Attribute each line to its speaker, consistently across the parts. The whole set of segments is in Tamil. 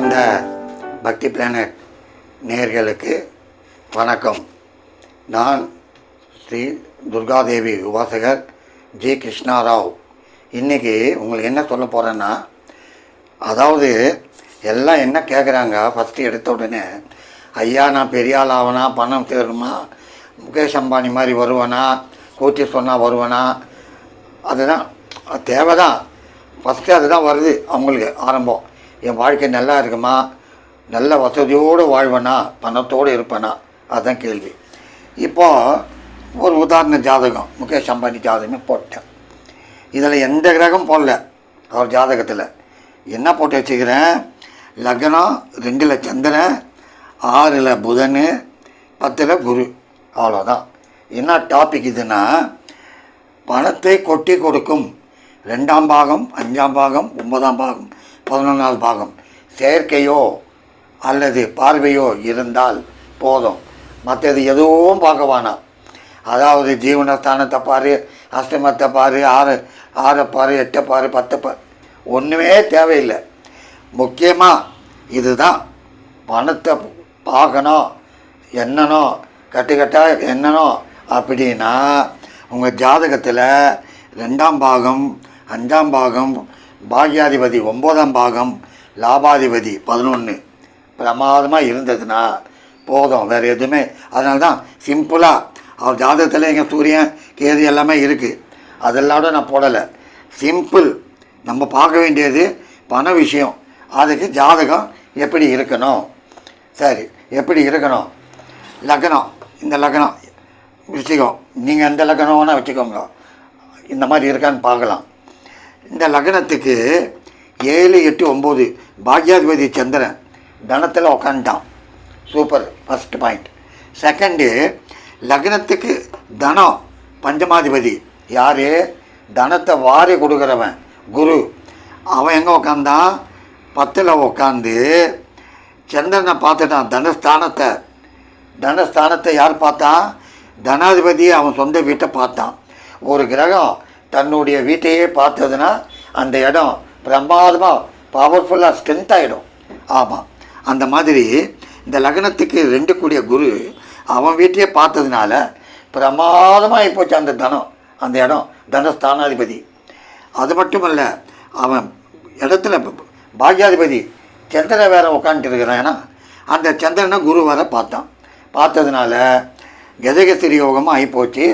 Speaker 1: சார்ந்த பக்தி பிளானட் நேர்களுக்கு வணக்கம். நான் ஸ்ரீ துர்காதேவி உபாசகர் ஜி கிருஷ்ணாராவ். இன்றைக்கி உங்களுக்கு என்ன சொல்ல போகிறேன்னா அதாவது எல்லாம் என்ன கேட்குறாங்க ஃபஸ்ட்டு எடுத்த உடனே ஐயா நான் பெரிய ஆள் ஆவனா? பணம் சேருமா? முகேஷ் அம்பானி மாதிரி வருவனா? கூட்டி சொன்னால் வருவனா? அதுதான் தேவை தான் ஃபஸ்ட்டு அதுதான் வருது அவங்களுக்கு ஆரம்பம். என் வாழ்க்கை நல்லா இருக்குமா? நல்ல வசதியோடு வாழ்வனா? பணத்தோடு இருப்பேனா? அதுதான் கேள்வி. இப்போது ஒரு உதாரண ஜாதகம். முகேஷ் அம்பானி ஜாதகமே போட்டேன். இதில் எந்த கிரகம் போடல? அவர் ஜாதகத்தில். என்ன போட்டு வச்சுக்கிறேன்? லக்னம் ரெண்டில் சந்திரன் ஆறில் புதன் பத்தில் குரு. அவ்வளோதான். என்ன டாபிக் இதுன்னா பணத்தை கொட்டி கொடுக்கும். ரெண்டாம் பாகம் அஞ்சாம் பாகம் ஒன்பதாம் பாகம். பதினொன்றாவது பாகம். செயற்கையோ அல்லது பார்வையோ இருந்தால் போதும். மற்றது எதுவும் பார்க்க வேணாம். அதாவது ஜீவனஸ்தானத்தை பாரு அஷ்டமத்தை பாரு ஆறு ஆறை பாரு எட்டை பாரு பத்தை பாரு. ஒன்றுமே தேவையில்லை. முக்கியமாக இதுதான். பணத்தை பார்க்கணும். என்னனோ கட்டுக்கட்டாக என்னனோ அப்படின்னா உங்கள் ஜாதகத்தில் ரெண்டாம் பாகம் அஞ்சாம் பாகம் பாக்யாதிபதி ஒம்போதாம் பாகம் லாபாதிபதி பதினொன்று பிரமாதமாக இருந்ததுன்னா போதும் வேறு எதுவுமே. அதனால தான் சிம்பிளாக அவர் ஜாதகத்தில் எங்கள் சூரியன் கேது எல்லாமே இருக்குது அதெல்லாம் நான் போடலை. சிம்பிள் நம்ம பார்க்க வேண்டியது பண விஷயம். அதுக்கு ஜாதகம் எப்படி இருக்கணும்? சரி எப்படி இருக்கணும்? லக்னம் இந்த லக்னம் வச்சுக்கோ நீங்கள் எந்த லக்னம்னா வேணால் வச்சுக்கோங்க. இந்த மாதிரி இருக்கான்னு பார்க்கலாம். இந்த லக்னத்துக்கு ஏழு எட்டு ஒம்பது. பாக்யாதிபதி சந்திரன் தனத்தில் உக்காந்துட்டான். சூப்பர். ஃபஸ்ட் பாயிண்ட் செகண்டு லக்னத்துக்கு தனம் பஞ்சமாதிபதி. யார்? தனத்தை வாரி கொடுக்குறவன் குரு. அவன் எங்கே உக்காந்தான்? பத்தில் உக்காந்து சந்திரனை பார்த்துட்டான். தனஸ்தானத்தை. தனஸ்தானத்தை யார் பார்த்தான்? தனாதிபதி அவன் சொந்த வீட்டை பார்த்தான். ஒரு கிரகம் தன்னுடைய வீட்டையே பார்த்ததுன்னா அந்த இடம் பிரமாதமாக பவர்ஃபுல்லாக ஸ்ட்ரென்த் ஆகிடும் ஆமாம் அந்த மாதிரி இந்த லக்னத்துக்கு ரெண்டு கூடிய குரு அவன் வீட்டையே பார்த்ததுனால பிரமாதமாக போச்சு அந்த தனம் அந்த இடம் தனஸ்தானாதிபதி. அது மட்டும் இல்லை அவன் இடத்துல பாக்யாதிபதி சந்திரனை வேற உட்காந்துட்டு இருக்கிறான். ஏன்னா அந்த சந்திரனை குரு வர பார்த்தான். பார்த்ததுனால கஜகஸ்திரி யோகமாக ஆகிப்போச்சு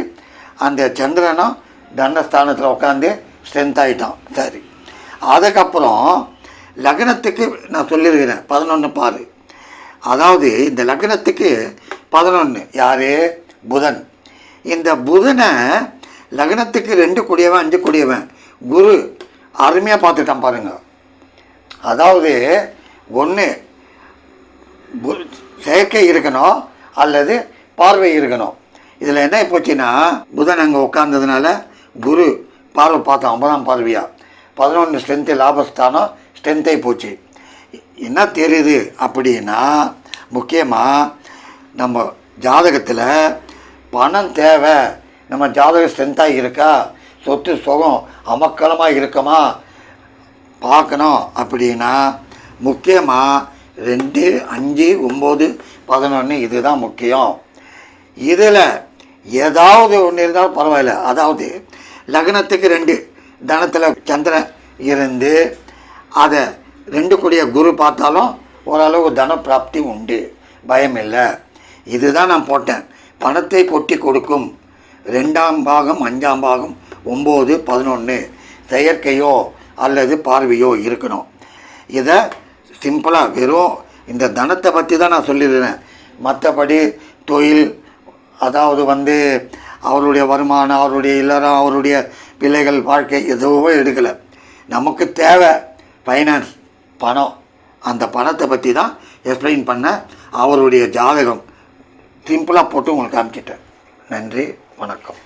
Speaker 1: அந்த சந்திரனும் தண்டஸ்தானத்தில் உட்காந்து ஸ்ட்ரென்த் ஆகிட்டான் சரி. அதுக்கப்புறம் லக்னத்துக்கு நான் சொல்லியிருக்கிறேன். பதினொன்று பாரு. அதாவது இந்த லக்னத்துக்கு பதினொன்று யார்? புதன். இந்த புதனை லக்னத்துக்கு ரெண்டு கூடியவன் அஞ்சு கூடியவன். குரு அருமையாக பார்த்துட்டான் பாருங்க. அதாவது ஒன்று செயற்கை இருக்கணும் அல்லது பார்வை இருக்கணும். இதில் என்ன போச்சுன்னா புதன் அங்கே உட்காந்ததுனால குரு பார்வை பார்த்தான் ஒன்பதாம் பார்வையாக பதினொன்று ஸ்ட்ரென்த்து லாபஸ்தானம் ஸ்ட்ரென்த்தை போச்சு. என்ன தெரியுது அப்படின்னா முக்கியமாக நம்ம ஜாதகத்தில் பணம் தேவை. நம்ம ஜாதகம் ஸ்ட்ரென்த்தாக இருக்கா? சொத்து சுகம் அமக்கலமாக இருக்கமா? பார்க்கணும் அப்படின்னா முக்கியமாக ரெண்டு அஞ்சு ஒம்பது பதினொன்று இதுதான் முக்கியம். இதில் ஏதாவது ஒன்று இருந்தாலும் பரவாயில்ல. அதாவது லக்னத்துக்கு ரெண்டு தனத்தில் சந்திரன் இருந்து அதை ரெண்டு கூடிய குரு பார்த்தாலும் ஓரளவு தன பிராப்தி உண்டு. பயம் இல்லை. இதுதான் நான் போட்டேன். பணத்தை கொட்டி கொடுக்கும். ரெண்டாம் பாகம் அஞ்சாம் பாகம் ஒம்பது பதினொன்று செயற்கையோ அல்லது பார்வையோ இருக்கணும். இதை சிம்பிளாக வெறும் இந்த தனத்தை பற்றி தான் நான் சொல்லிடுறேன் மற்றபடி தொழில் அதாவது வந்து அவருடைய வருமானம் அவருடைய இல்லறம் அவருடைய பிள்ளைகள் வாழ்க்கை எதுவும் எடுக்கலை. நமக்கு தேவை ஃபைனான்ஸ் பணம். அந்த பணத்தை பற்றி தான் எக்ஸ்பிளைன் பண்ண அவருடைய ஜாதகம். சிம்பிளாக போட்டு உங்களுக்கு காமிச்சிட்டேன். நன்றி வணக்கம்.